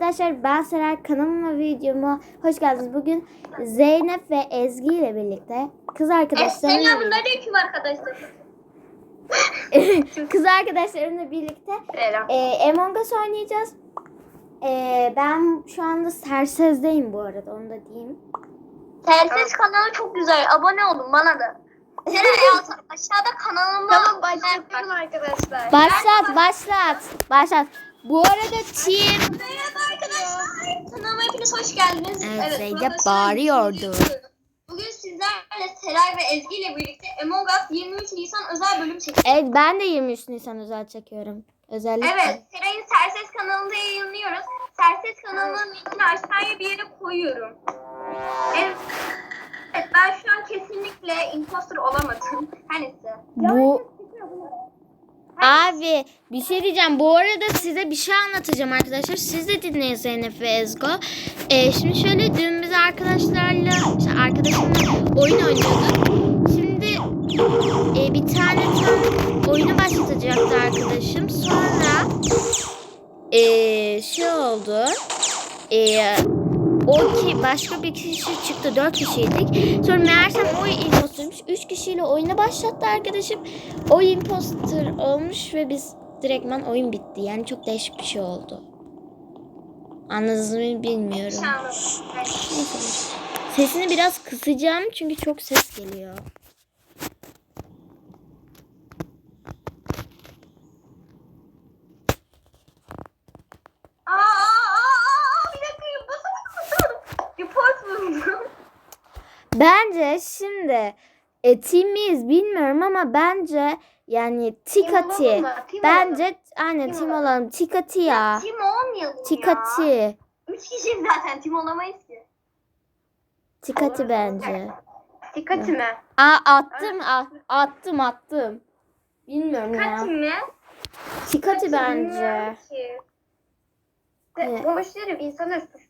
arkadaşlar ben Seray kanalıma videoma hoş geldiniz. Bugün Zeynep ve Ezgi ile birlikte kız arkadaşlarımla Selamünaleyküm arkadaşlar. kız arkadaşlarımla birlikte Selam. e, Among Us oynayacağız. E, ben şu anda Sersezdeyim bu arada onu da diyeyim. Telsiz kanalı çok güzel. Abone olun bana da. Selam aşağıda kanalıma. Tamam başlayalım arkadaşlar. Başlat başlat başlat. Bu arada team Merhaba arkadaşlar. Kanalıma hepiniz hoş geldiniz. Evet, Zeynep arkadaşlar, bağırıyordu. Bugün sizlerle Seray ve Ezgi ile birlikte Among Us 23 Nisan özel bölüm çekiyoruz. evet ben de 23 Nisan özel çekiyorum. Özellikle. Evet, Seray'ın Serses kanalında yayınlıyoruz. Serses kanalının linkini aşağıya bir yere koyuyorum. Evet, evet ben şu an kesinlikle imposter olamadım. Her neyse. Bu Abi bir şey diyeceğim. Bu arada size bir şey anlatacağım arkadaşlar. Siz de dinleyin Zeynep ve Ezgo. Ee, şimdi şöyle dün biz arkadaşlarla, işte arkadaşımla oyun oynuyorduk. Şimdi e, bir tane tam oyunu başlatacaktı arkadaşım. Sonra e, şey oldu. E, o ki başka bir kişi çıktı. Dört kişiydik. Sonra meğersem o impostermiş. Üç kişiyle oyunu başlattı arkadaşım. O imposter olmuş ve biz direktman oyun bitti. Yani çok değişik bir şey oldu. Anladınız mı bilmiyorum. Sesini biraz kısacağım çünkü çok ses geliyor. Aa, aa, aa, bir dakika. Basamadım. Report buldum. Bence şimdi e, team miyiz bilmiyorum ama bence yani Tikati. Bence aynen Team olalım. Tikati ya. Tim olmayalım ya. Tikati. Üç kişiyiz zaten. Tim olamayız ki. Tikati bence. Dikkati mi? Aa attım a- attım attım. Bilmiyorum Dikkati ya. mi? Tikati bence. Bilmiyorum ki. De, Evet. boş yerim insanlar suç.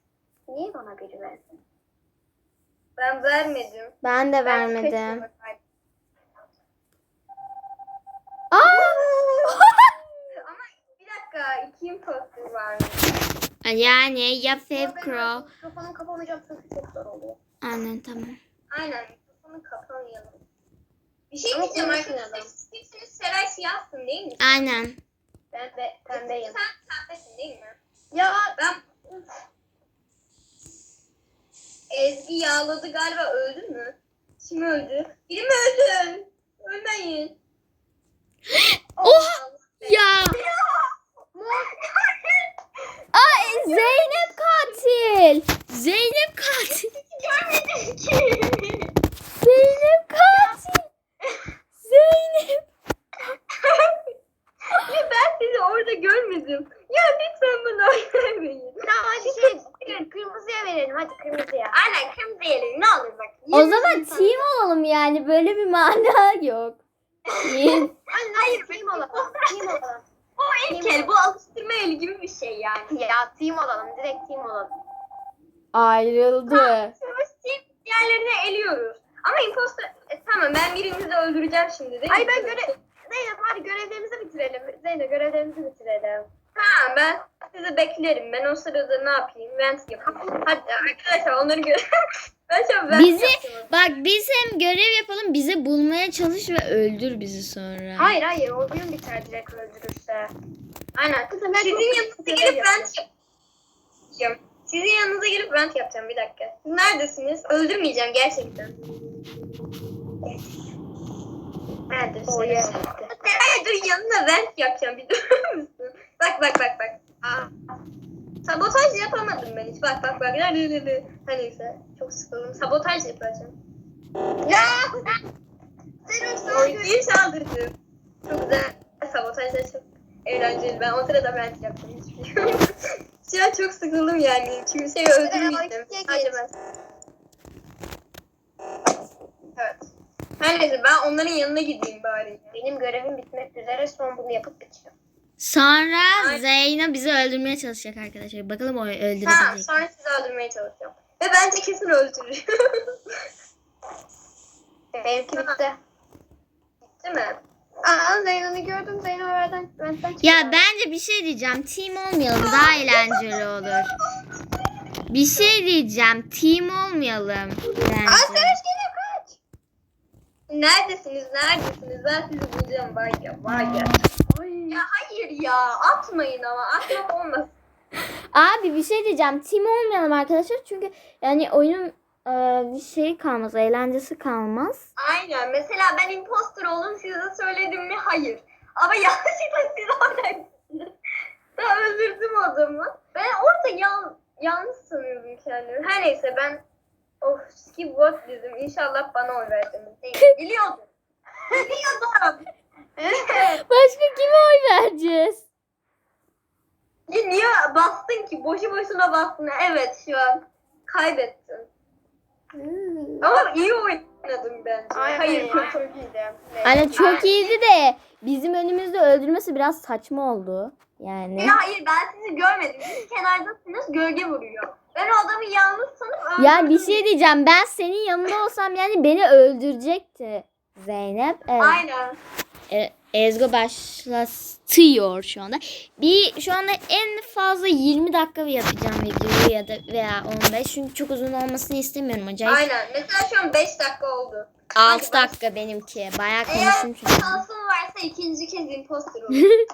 Niye bana biri verdi? Ben vermedim. Ben de Ben vermedim. Aa! Ama bir dakika iki imposter var. yani ya Fave Crow. Mikrofonun kapanacak çünkü çok zor oluyor. Aynen tamam. Aynen mikrofonu kapamayalım. Bir şey diyeceğim arkadaşlar. Siz kimsiniz? Seray siyahsın değil mi? Aynen. Ben de pembeyim. Sen pembesin değil mi? Ya ben... Ezgi yağladı galiba öldü mü? Kim öldü? Biri mi öldü? Ölmeyin. Oha! Ya! Aa Zeynep katil. Zeynep katil. Görmedim ki. Zeynep katil. Zeynep. ya ben sizi orada görmedim. Ya lütfen bana oy vermeyin. Tamam hadi şey kırmızıya verelim hadi kırmızıya. Aynen kırmızıya verelim ne olur bak. O zaman team olalım yani böyle bir mana yok. Team. Hayır, hayır team olalım. Team olalım. O ilk el bu alıştırma eli gibi bir şey yani. Ya team olalım direkt team olalım. Ayrıldı. Şimdi team diğerlerini eliyoruz. Ama imposter e, tamam ben birinizi öldüreceğim şimdi değil Ay mi? ben göre Zeynep hadi görevlerimizi bitirelim. Zeynep görevlerimizi bitirelim. Tamam ben sizi beklerim. Ben o sırada ne yapayım? Vent yapayım. Hadi arkadaşlar onları gör. ben şu an vent Bizi yapıyorum. bak biz hem görev yapalım bizi bulmaya çalış ve öldür bizi sonra. Hayır hayır oyun biter direkt öldürürse. Aynen. Kızım ben Sizin yanınıza gelip vent yapacağım. Sizin yanınıza gelip vent yapacağım bir dakika. Siz neredesiniz? Öldürmeyeceğim gerçekten. Neredesiniz? O yer. Hayır dur yanına vent yapacağım bir durur musun? Bak bak bak bak. Aa. Sabotaj yapamadım ben hiç. Bak bak bak. Hani neyse. Çok sıkıldım. Sabotaj yapacağım. Ya! Göre- bir saldırdım. Çok güzel. Sabotajlar çok eğlenceli. Ben o sırada vent yaptım. Şu an çok sıkıldım yani. Kimseyi öldürmeyeceğim. Sadece ben. Evet. Her neyse ben onların yanına gideyim bari. Benim görevim bitmek üzere son bunu yapıp biteceğim. Sonra. Zeyno bizi öldürmeye çalışacak arkadaşlar. Bakalım o Tamam öldürebilecek. sonra sizi öldürmeye çalışacağım. Ve bence kesin öldürür. Benimki bitti. Bitti mi? Aa Zeyno'nu gördüm. Zeyno oradan benden çıktı. Ya bence bir şey diyeceğim. Team olmayalım. Daha eğlenceli olur. Bir şey diyeceğim. Team olmayalım. Bence. Arkadaş geliyor kaç. Neredesiniz? Neredesiniz? Ben sizi bulacağım var ya var ya. Ay. Ya hayır ya atmayın ama atmak olmaz. Abi bir şey diyeceğim. Team olmayalım arkadaşlar. Çünkü yani oyunun e, bir şey kalmaz. Eğlencesi kalmaz. Aynen. Mesela ben imposter oldum size söyledim mi? Hayır. Ama yanlışlıkla siz oradaydınız. Ben öldürdüm adamı. Ben orada yan, yanlış sanıyordum kendimi. Her neyse ben of skip vote dedim. İnşallah bana oy verdiniz. Biliyordum. Biliyordum. Başka kime oy vereceğiz? Ya niye bastın ki? Boşu boşuna bastın. Evet şu an kaybettin. Ama iyi oynadın bence. Ay, Hayır hayır. kötü iyiydi. Hani çok iyiydi de bizim önümüzde öldürmesi biraz saçma oldu. Yani. Ya hayır ben sizi görmedim. Siz kenardasınız gölge vuruyor. Ben o adamı yalnız sanıp Ya bir öldürdüm. şey diyeceğim. Ben senin yanında olsam yani beni öldürecekti. Zeynep. Evet. Aynen. E, Ezgo başlatıyor şu anda. Bir şu anda en fazla 20 dakika yapacağım videoyu ya da veya 15. Çünkü çok uzun olmasını istemiyorum acayip. Aynen. Mesela şu an 5 dakika oldu. 6 dakika benimki. Bayağı Eğer konuştum çünkü. şansım varsa ikinci kez imposter olur.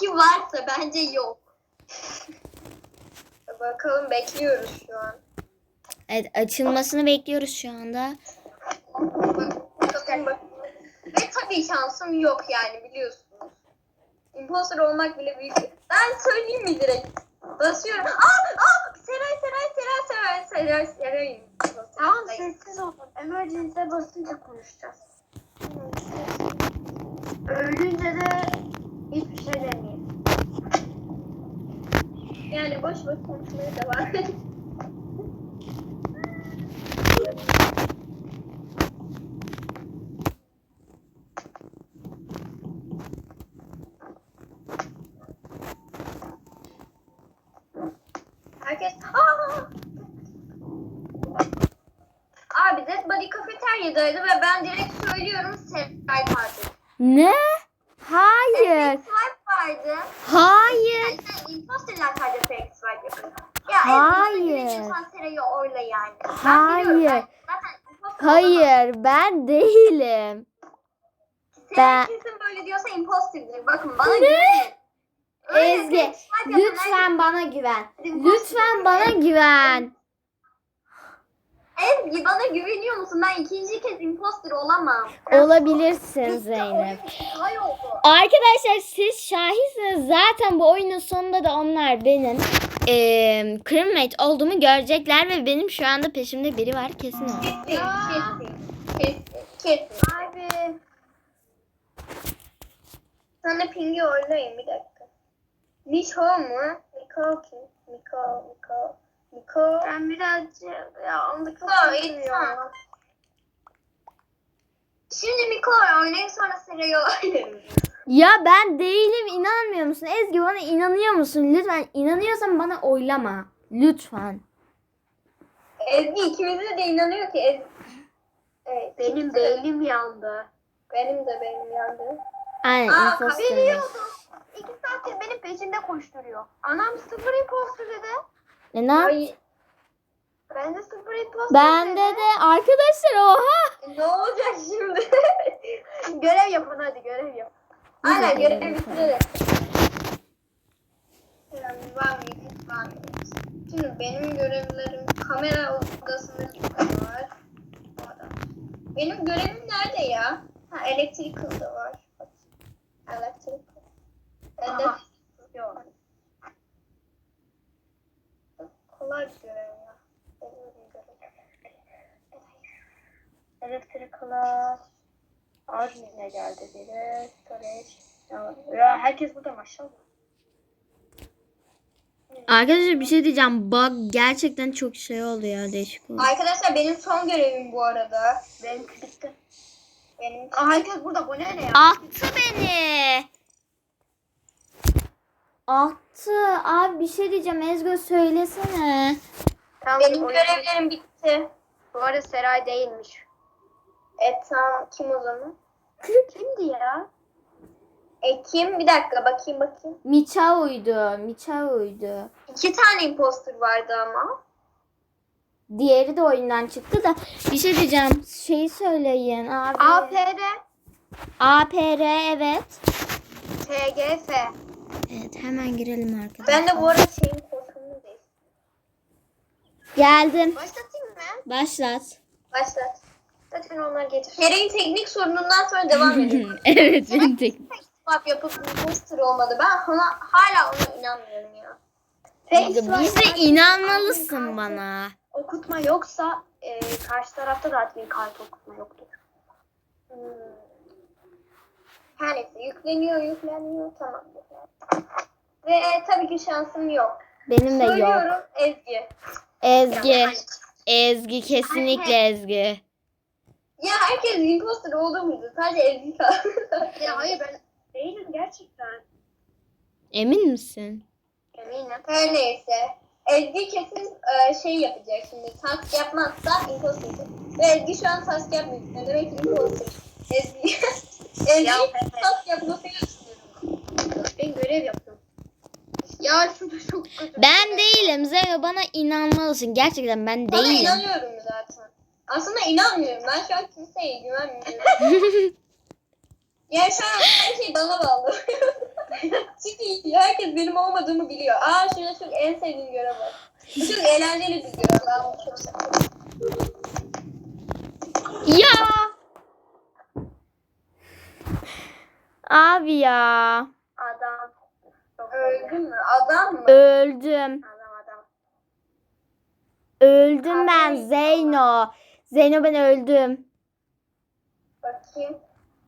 Ki varsa bence yok. Bakalım bekliyoruz şu an. Evet açılmasını bekliyoruz şu anda. Bakalım bak. Tabii şansım yok yani biliyorsunuz. Imposter olmak bile büyük. bir- Ben söyleyeyim mi direkt? Basıyorum. Aa, aa, Seray, Seray, Seray, Seray, Seray, Seray. Tamam sessiz olun. Emergency'e basınca konuşacağız. Ölünce de hiçbir şey demeyin. Yani boş boş konuşmaya devam edin. Herkes... Aa! Abi Dead Body kafeteryadaydı ve ben direkt söylüyorum Seray katil. Ne? Hayır. Vardı. Hayır. Yani sen imposterlar sadece fake swipe yapıyor. Ya Hayır. Hayır. Serayı oyla yani. Ben Hayır. ben zaten imposter olamam. Hayır ben değilim. Seray Ben- kesin böyle diyorsa imposterdir. Bakın bana güvenin. Öyle Ezgi fake swipe yapan lütfen bana güven. Lütfen bana güven. Ezgi bana güveniyor musun? Ben ikinci kez imposter olamam. Olabilirsin Zeynep. Arkadaşlar siz şahitsiniz. Zaten bu oyunun sonunda da onlar benim eee crewmate olduğumu görecekler ve benim şu anda peşimde biri var kesin o. Kesin, kesin, kesin, kesin. Abi. Sana pingi oynayayım bir dakika. Nişo mu? Miko kim? Miko, Miko, Miko. Ben birazcık ya anlık Miko, İhsan. Şimdi Miko oynayın sonra Seray'ı oynarız. Ya ben değilim inanmıyor musun? Ezgi bana inanıyor musun? Lütfen inanıyorsan bana oylama. Lütfen. Ezgi ikimize de inanıyor ki Ez... Evet, Benim de- beynim yandı. Benim de benim yandı. Aynen Aa. Biliyordum. İki saattir benim peşimde koşturuyor. Anam sıfır imposter dedi. E, yap- Ay Ben de sıfır imposter Bende de arkadaşlar oha. ne olacak şimdi? Görev yapın hadi görev yapın. Aynen görevi bitirelim. Şimdi benim görevlerim kamera odasında var. Benim görevim nerede ya? Ha electrical'da var. Electrical. Evet. Aha. Yok. Kolay bir görev ya. Benim bir görev. Electrical'a admin'e geldi biri. Storage. Ya, ya herkes burada maşallah. Arkadaşlar bir şey diyeceğim. Bug gerçekten çok şey oldu ya değişik oldu. Arkadaşlar benim son görevim bu arada. Benimki bitti. Benim Aa, herkes burada bu ne ne ya? Attı beni. Attı. Abi bir şey diyeceğim. Ezgo söylesene. Tamam, benim görevlerim bitti. Bu arada Seray değilmiş. Evet tamam kim o zaman? Kimdi ya? Ekim bir dakika bakayım bakayım. Miçao'ydu. Miçao'ydu. İki tane imposter vardı ama. Diğeri de oyundan çıktı da bir şey diyeceğim. Şeyi söyleyin abi. APR, APR evet. TGF. Evet hemen girelim arkadaşlar. Ben de bu arada şeyin kostümünü değiştirdim. Geldim. Başlatayım mı? Başlat. Başlat. Zaten onlar getir. Kerey'in teknik sorunundan sonra devam edelim. evet benim tek. Swap yapıp imposter olmadı. Ben ona, hala ona inanmıyorum ya. Bize inanmalısın bana. Okutma yoksa e, karşı tarafta da admin kart okutma yoktur. Hmm. Her neyse yükleniyor yükleniyor tamam. Ve e, tabii ki şansım yok. Benim de yok. Söylüyorum Ezgi. Ezgi. Ezgi kesinlikle Ezgi. Ya herkes imposter oldu muydu? Sadece Ezgi kaldı. Ya hayır ben değilim gerçekten. Emin misin? Eminim. Her neyse. Ezgi kesin e, şey yapacak şimdi. Task yapmazsa imposter. Ve Ezgi şu an task yapmıyor. Ne demek ki imposter? Ezgi. Ezgi Ya, task yapmasını istiyorum. Ben görev yapıyorum. Ya şurada çok kötü. Ben değilim. Zeyno bana inanmalısın. Gerçekten ben Bana değilim. inanıyorum zaten. Aslında inanmıyorum. Ben şu an kimseye güvenmiyorum. yani şu an her şey bana bağlı. Çünkü herkes benim olmadığımı biliyor. Aa şurada çok en sevdiğim görev var. Bu çok eğlenceli bir görev. Ben bunu çok seviyorum. ya. Abi ya. Adam. Öldün mü? Adam mı? Öldüm. Adam adam. Öldüm ben Abi. Zeyno. Zeyno ben öldüm. Bakayım.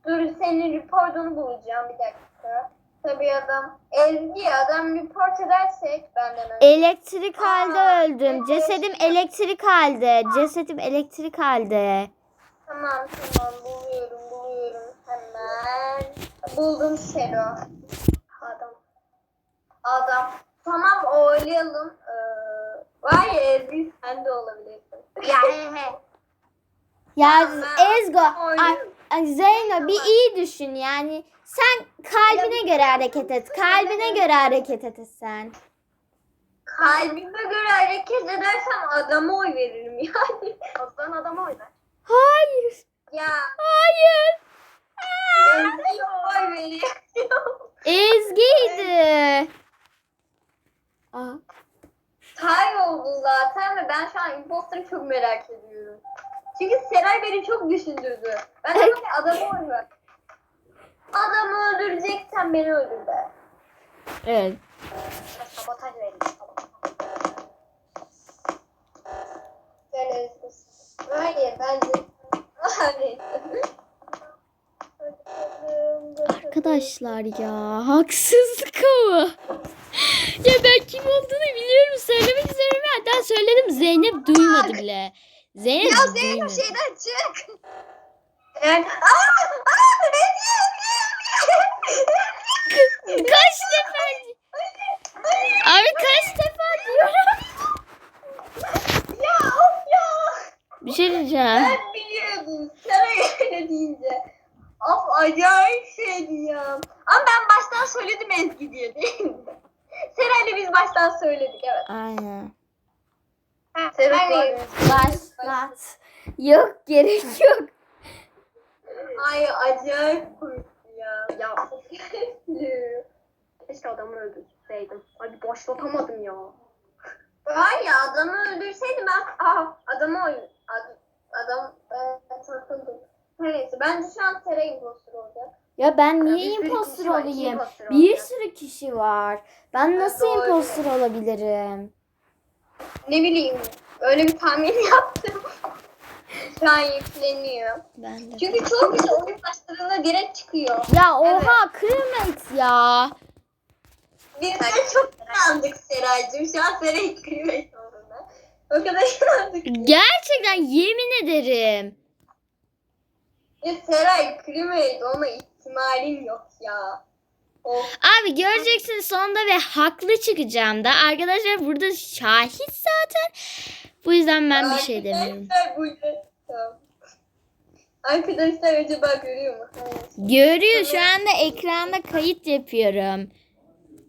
Dur senin reportunu bulacağım bir dakika. Tabii adam. Ezgi adam report edersek benden önce. Elektrik halde Aa, öldüm. evet. Cesedim elektrik halde. Cesedim elektrik halde. Tamam tamam buluyorum buluyorum hemen. Buldum Sero. Adam. Adam. Tamam oylayalım. Ee, var ya Ezgi sen de olabilirsin. Ya he he. Ya Ezgo, ay, Zeyno bir iyi düşün yani. Sen kalbine göre hareket et. Kalbine göre hareket et sen. Kalbime göre hareket edersem adama oy veririm yani. O zaman adama oynar. Hayır. ya Hayır. Ezgi'ye oy veriyorum. Ezgi'ydi. Aa, Kayboldu zaten ve ben şu an imposter'ı çok merak ediyorum. Çünkü Seray beni çok düşündürdü. Ben dedim ki adamı öldür. Adamı öldüreceksen beni öldür be. evet. Ben sabotaj özgürsün. Hayır bence. Hayır. Arkadaşlar ya haksızlık ama. ya ben kim olduğunu biliyorum söylemek istiyorum. Hatta söyledim Zeynep duymadı bile. Zeynep Ya Zeynep şeyden çık. Yani, aa, aa, Ezgi, Kaç defa Abi kaç defa diyorum. Ya of ya. Bir şey diyeceğim. Ben biliyordum. Seray öyle deyince. Of acayip şeydi ya. Ama ben baştan söyledim Ezgi diye değil mi? Seray'la biz baştan söyledik evet. Aynen. Seray Başlat. Yok gerek yok. Ay acayip komikti ya. Ya keşke adamı öldürseydim. Ay bir başlatamadım ya. Var ya adamı öldürseydim ben aha adamı oy ad, adam ben takıldım. Her neyse bence şu an Seray imposter olacak. Ya ben niye bir var, iki olayım? Bir sürü kişi var. Ben nasıl doğru. imposter olabilirim? Ne bileyim öyle bir tahmin yaptım. şu an yükleniyor. Ben de. Çünkü çoğu kişi oyun başlarında direkt çıkıyor. Ya oha crewmate ya. Biz de çok inandık Seraycığım. Şu an Seray kıymet zorunda. O kadar inandık. Gerçekten yemin ederim. Ya Seray kıymet olma ihtimalin yok ya. Of. Abi göreceksin sonunda ve haklı çıkacağım da. Arkadaşlar burada şahit zaten. Bu yüzden ben bir şey demiyorum. Arkadaşlar Tamam. Acaba görüyor mu? Görüyor şu anda ekranda kayıt yapıyorum.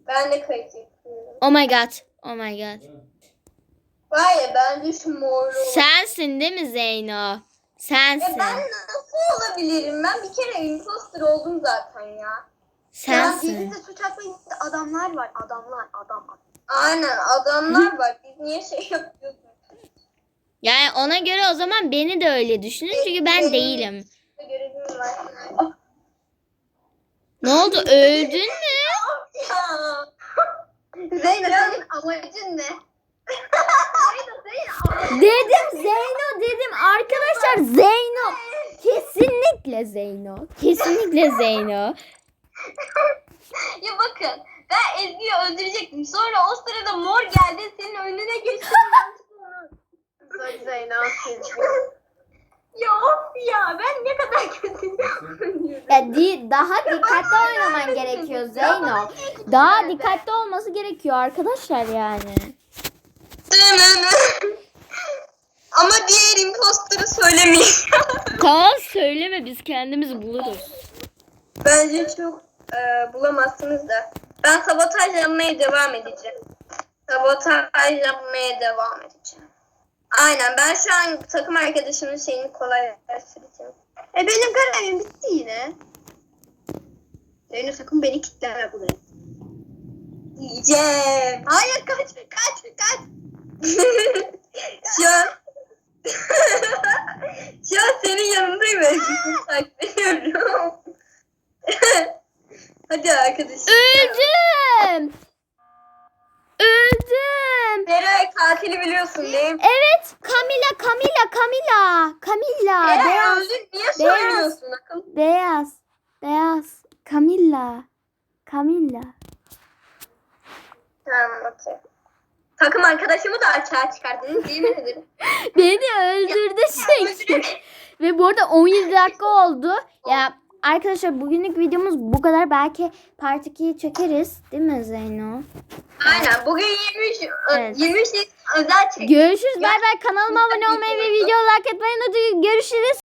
Ben de kayıt yapıyorum. Oh my god. Oh my god. Var ya bence şu morlu. Sensin değil mi Zeyno? Ya Sensin. ben nasıl olabilirim? Ben bir kere imposter oldum zaten ya. Ya Sensin. birisi suç atmayın adamlar var. Adamlar adam. Aynen adamlar var. Biz niye şey yapıyoruz? Yani ona göre o zaman beni de öyle düşünün çünkü ben değilim. Görevim var. Ne oldu öldün mü? Ya. Senin amacın ne? Zeynep senin amacın Dedim Zeyno dedim arkadaşlar Zeyno. Kesinlikle Zeyno. Kesinlikle Zeyno. Ya bakın ben Ezgi'yi öldürecektim. Sonra o sırada mor geldi senin önüne geçti. Zeynep. ya of ya ben ne kadar kötü oynuyorum. Ya di- daha dikkatli oynaman gerekiyor Zeyno. Daha dikkatli olması gerekiyor arkadaşlar yani. Ama diğer imposter'ı söylemeyin. Tamam söyleme biz kendimiz buluruz. Bence çok e, bulamazsınız da. Ben sabotaj yapmaya devam edeceğim. Sabotaj yapmaya devam edeceğim. Aynen ben şu an takım arkadaşımın şeyini kolaylaştıracağım. E benim görevim bitti yine. Zeynep sakın beni kitleme buraya. Diyeceğim. Hayır kaç kaç kaç. şu an şu an senin yanındayım takip ediyorum. Hadi arkadaşım. Öldüm. Öldüm. Nere katili biliyorsun değil mi? Evet Camila Camila Camila Camila Eğer beyaz öldün niye beyaz. söylüyorsun akıl? beyaz beyaz Camilla Camilla. Tamam okey. Takım arkadaşımı da açığa çıkardınız değil mi. Beni öldürdü çünkü. Ve bu arada 17 dakika oldu. Ya arkadaşlar bugünlük videomuz bu kadar. Belki part 2'yi çekeriz. Değil mi Zeyno? Aynen bugün 23 Evet. 23 özel çek. Görüşürüz. Bay bay. Kanalıma abone olmayı ve video like atmayı unutmayın. Görüşürüz.